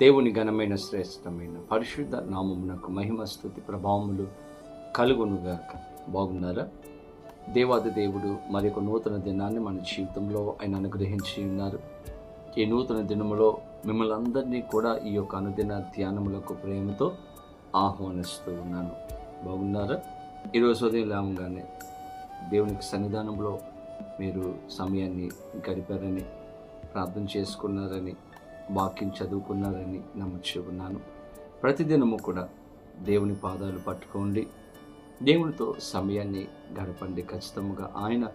దేవుని ఘనమైన శ్రేష్టమైన పరిశుద్ధ నామమునకు మహిమ స్థుతి ప్రభావములు కలుగునుగాక. బాగున్నారా? దేవాది దేవుడు మరి ఒక నూతన దినాన్ని మన జీవితంలో ఆయన అనుగ్రహించి ఉన్నారు. ఈ నూతన దినములో మిమ్మల్ని అందరినీ కూడా ఈ యొక్క అనుదిన ధ్యానములకు ప్రేమతో ఆహ్వానిస్తూ ఉన్నాను. బాగున్నారా? ఈరోజు ఉదయం లేవగానే దేవునికి సన్నిధానంలో మీరు సమయాన్ని గడిపారని ప్రార్థన చేసుకున్నారని వాక్యం చదువుకున్నారని నమ్మచ్చు ఉన్నాను. ప్రతిదినము కూడా దేవుని పాదాలు పట్టుకోండి. దేవునితో సమయాన్ని గడపండి. ఖచ్చితంగా ఆయన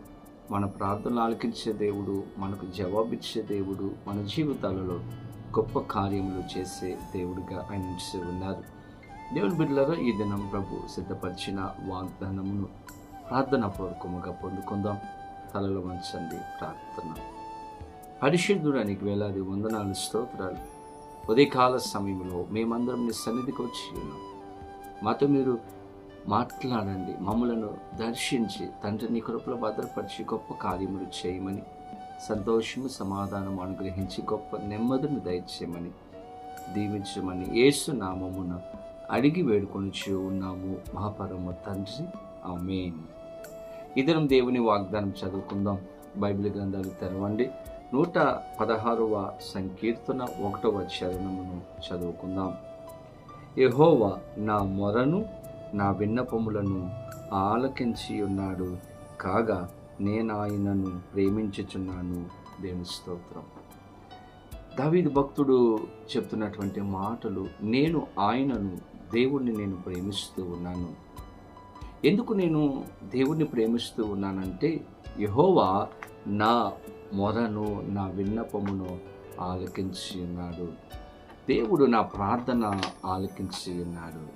మన ప్రార్థనలు ఆలకించే దేవుడు మనకు జవాబిచ్చే దేవుడు మన జీవితాలలో గొప్ప కార్యములు చేసే దేవుడిగా ఆయన ఉంచి ఉన్నారు. దేవుని బిడ్డలారా ఈ దినం ప్రభు సిద్ధపరిచిన వాగ్దానమును ప్రార్థన పూర్వకముగా పొందుకుందాం. తలలో వంచండి ప్రార్థన. పరిశుద్ధుడానికి వేలాది వందనాలు స్తోత్రాలు. ఉదయకాల సమయంలో మేమందరం నీ సన్నిధికి వచ్చి ఉన్నాం. మాతో మీరు మాట్లాడండి మమ్మలను దర్శించి తండ్రి నీ కృపలో భద్రపరిచి గొప్ప కార్యములు చేయమని సంతోషము సమాధానం అనుగ్రహించి గొప్ప నెమ్మదిని దయచేయమని దీవించమని యేసు నామమున అడిగి వేడుకొని ఉన్నాము మహాపరమ తండ్రి. ఆమేన్. ఇద్దరం దేవుని వాగ్దానం చదువుకుందాం. బైబిల్ గ్రంథాలు తెరవండి. నూట పదహారవ సంకీర్తన ఒకటవ చరణమును చదువుకుందాం. యహోవా నా మొరను నా విన్నపములను ఆలకించి ఉన్నాడు కాగా నేను ఆయనను ప్రేమించుచున్నాను. దేవుని స్తోత్రం. దావీదు భక్తుడు చెప్తున్నటువంటి మాటలు నేను ఆయనను దేవుణ్ణి నేను ప్రేమిస్తూ ఉన్నాను. ఎందుకు నేను దేవుణ్ణి ప్రేమిస్తూ ఉన్నానంటే యహోవా నా మొరను నా విన్నపమును ఆలకించి ఉన్నాడు. దేవుడు నా ప్రార్థన ఆలకించి ఉన్నాడు.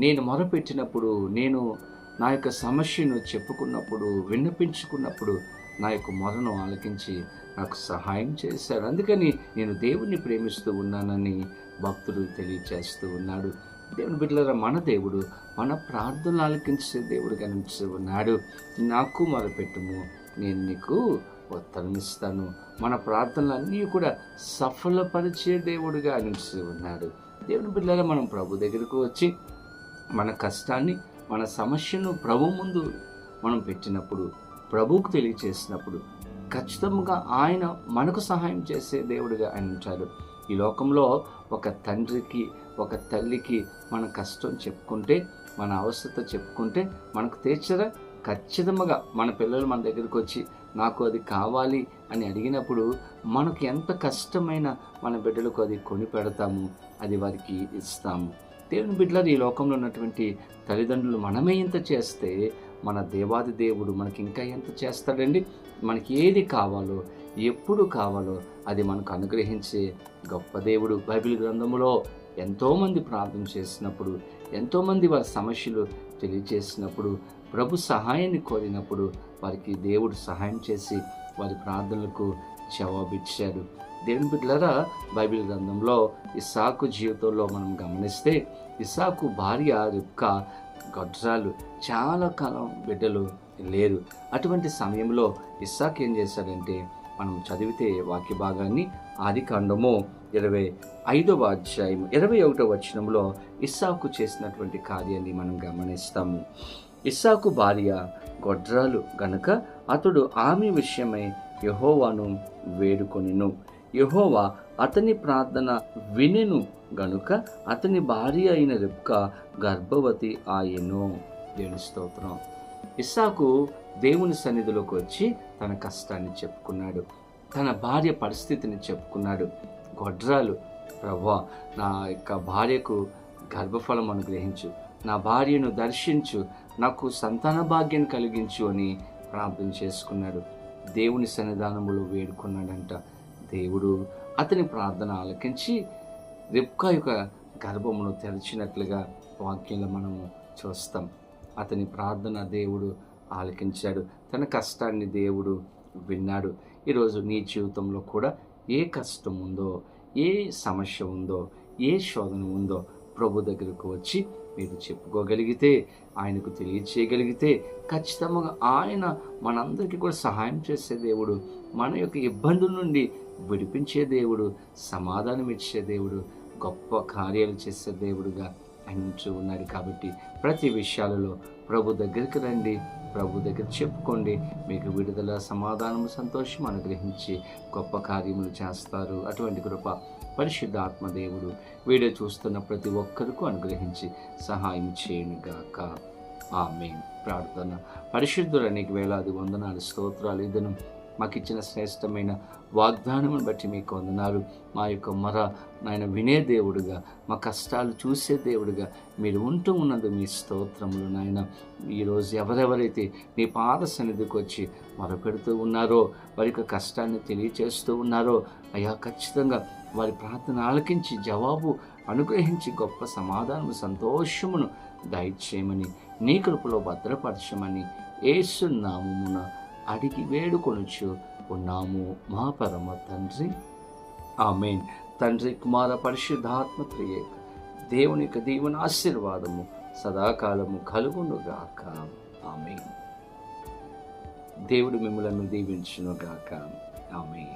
నేను మొరపెట్టినప్పుడు నేను నా యొక్క సమస్యను చెప్పుకున్నప్పుడు విన్నపించుకున్నప్పుడు నా యొక్క మొరను ఆలకించి నాకు సహాయం చేశాడు. అందుకని నేను దేవుణ్ణి ప్రేమిస్తూ ఉన్నానని భక్తుడు తెలియచేస్తూ ఉన్నాడు. దేవుని బిడ్డలారా మన దేవుడు మన ప్రార్థనలు ఆలకించే దేవుడు కనిపిస్తూ ఉన్నాడు నాకు మొదలుపెట్టుము నేను నీకు ఉత్తరం ఇస్తాను. మన ప్రార్థనలన్నీ కూడా సఫలపరిచే దేవుడుగా అనిపిస్తూ ఉన్నాడు దేవుని బిడ్డల మనం ప్రభు దగ్గరకు వచ్చి మన కష్టాన్ని మన సమస్యను ప్రభు ముందు మనం పెట్టినప్పుడు ప్రభువుకు తెలియచేసినప్పుడు ఖచ్చితంగా ఆయన మనకు సహాయం చేసే దేవుడిగా ఆయన ఉంటాడు ఈ లోకంలో ఒక తండ్రికి ఒక తల్లికి మన కష్టం చెప్పుకుంటే మన అవసరత చెప్పుకుంటే మనకు తీర్చరా? ఖచ్చితంగా మన పిల్లలు మన దగ్గరికి వచ్చి నాకు అది కావాలి అని అడిగినప్పుడు మనకు ఎంత కష్టమైన మన బిడ్డలకు అది కొని పెడతాము అది వారికి ఇస్తాము. దేవుని బిడ్డలు ఈ లోకంలో ఉన్నటువంటి తల్లిదండ్రులు మనమే ఇంత చేస్తే మన దేవాది దేవుడు మనకి ఇంకా ఎంత చేస్తాడండి? మనకి ఏది కావాలో ఎప్పుడు కావాలో అది మనకు అనుగ్రహించే గొప్ప దేవుడు. బైబిల్ గ్రంథములో ఎంతోమంది ప్రార్థన చేసినప్పుడు ఎంతోమంది వారి సమస్యలు తెలియచేసినప్పుడు ప్రభు సహాయాన్ని కోరినప్పుడు వారికి దేవుడు సహాయం చేసి వారి ప్రార్థనలకు జవాబిచ్చాడు. దేవుని బిడ్డలరా బైబిల్ గ్రంథంలో ఇసాకు జీవితంలో మనం గమనిస్తే ఇసాకు భార్య యొక్క గడ్రాలు చాలా కాలం బిడ్డలు లేరు. అటువంటి సమయంలో ఇస్సాక్ ఏం చేశాడంటే మనం చదివితే వాక్య భాగాన్ని ఆది కాండము ఇరవై ఐదవ అధ్యాయం ఇరవై ఒకటవ వచనంలో ఇస్సాకు చేసినటువంటి కార్యాన్ని మనం గమనిస్తాము. ఇస్సాకు భార్య గొడ్రాలు గనుక అతడు ఆమె విషయమై యహోవాను వేడుకొనిను. యహోవా అతని ప్రార్థన వినెను గనుక అతని భార్య అయిన రిబ్క గర్భవతి ఆయను. దేని స్తోత్రం. ఇస్సాకు దేవుని సన్నిధిలోకి వచ్చి తన కష్టాన్ని చెప్పుకున్నాడు. తన భార్య పరిస్థితిని చెప్పుకున్నాడు. గొడ్రాలు ప్రభా నా యొక్క భార్యకు గర్భఫలం అనుగ్రహించు. నా భార్యను దర్శించు. నాకు సంతాన భాగ్యం కలిగించు అని ప్రార్థన చేసుకున్నాడు. దేవుని సన్నిధానములో వేడుకున్నాడంట. దేవుడు అతని ప్రార్థన ఆలకించి రిప్కా యొక్క గర్భమును తెరిచినట్లుగా వాక్యంలో మనము చూస్తాం. అతని ప్రార్థన దేవుడు ఆలకించాడు. తన కష్టాన్ని దేవుడు విన్నాడు. ఈరోజు నీ జీవితంలో కూడా ఏ కష్టం ఉందో ఏ సమస్య ఉందో ఏ శోధన ఉందో ప్రభు దగ్గరకు వచ్చి మీరు చెప్పుకోగలిగితే ఆయనకు తెలియచేయగలిగితే ఖచ్చితంగా ఆయన మనందరికీ కూడా సహాయం చేసే దేవుడు మన యొక్క ఇబ్బందుల నుండి విడిపించే దేవుడు సమాధానం ఇచ్చే దేవుడు గొప్ప కార్యాలు చేసే దేవుడుగా ఆయన ఉన్నాడు. కాబట్టి ప్రతి విషయాలలో ప్రభు దగ్గరికి రండి. ప్రభు దగ్గర చెప్పుకోండి. మీకు విడుదల సమాధానము సంతోషం అనుగ్రహించి గొప్ప కార్యములు చేస్తారు. అటువంటి కృప పరిశుద్ధ ఆత్మదేవుడు వీడియో చూస్తున్న ప్రతి ఒక్కరికి అనుగ్రహించి సహాయం చేయనుగాక ఆమె ప్రార్థన. పరిశుద్ధుల నీకు వేలాది వందనాలు స్తోత్రాలు. ఇదను మాకు ఇచ్చిన శ్రేష్టమైన వాగ్దానమును బట్టి మీకు వందనాలు. మా యొక్క మర నాయన వినే దేవుడుగా మా కష్టాలు చూసే దేవుడుగా మీరు ఉంటూ ఉన్నది మీ స్తోత్రములు నాయన. ఈరోజు ఎవరెవరైతే నీ పాద సన్నిధికి వచ్చి మొరపెడుతూ ఉన్నారో వారి యొక్క కష్టాన్ని తెలియచేస్తూ ఉన్నారో అయ్యా ఖచ్చితంగా వారి ప్రార్థన ఆలకించి జవాబు అనుగ్రహించి గొప్ప సమాధానము సంతోషమును దయచేయమని నీ కృపలో భద్రపరచమని ఏసు నామమున అడిగి వేడుకొనుచు ఉన్నాము మా పరమ తండ్రి. ఆమెన్. తండ్రి కుమార పరిశుద్ధాత్మ త్రియేక దేవుని యొక్క దీవెన ఆశీర్వాదము సదాకాలము కలుగునుగాక. ఆమె దేవుడు మిమ్మలను దీవించునుగాక. ఆమె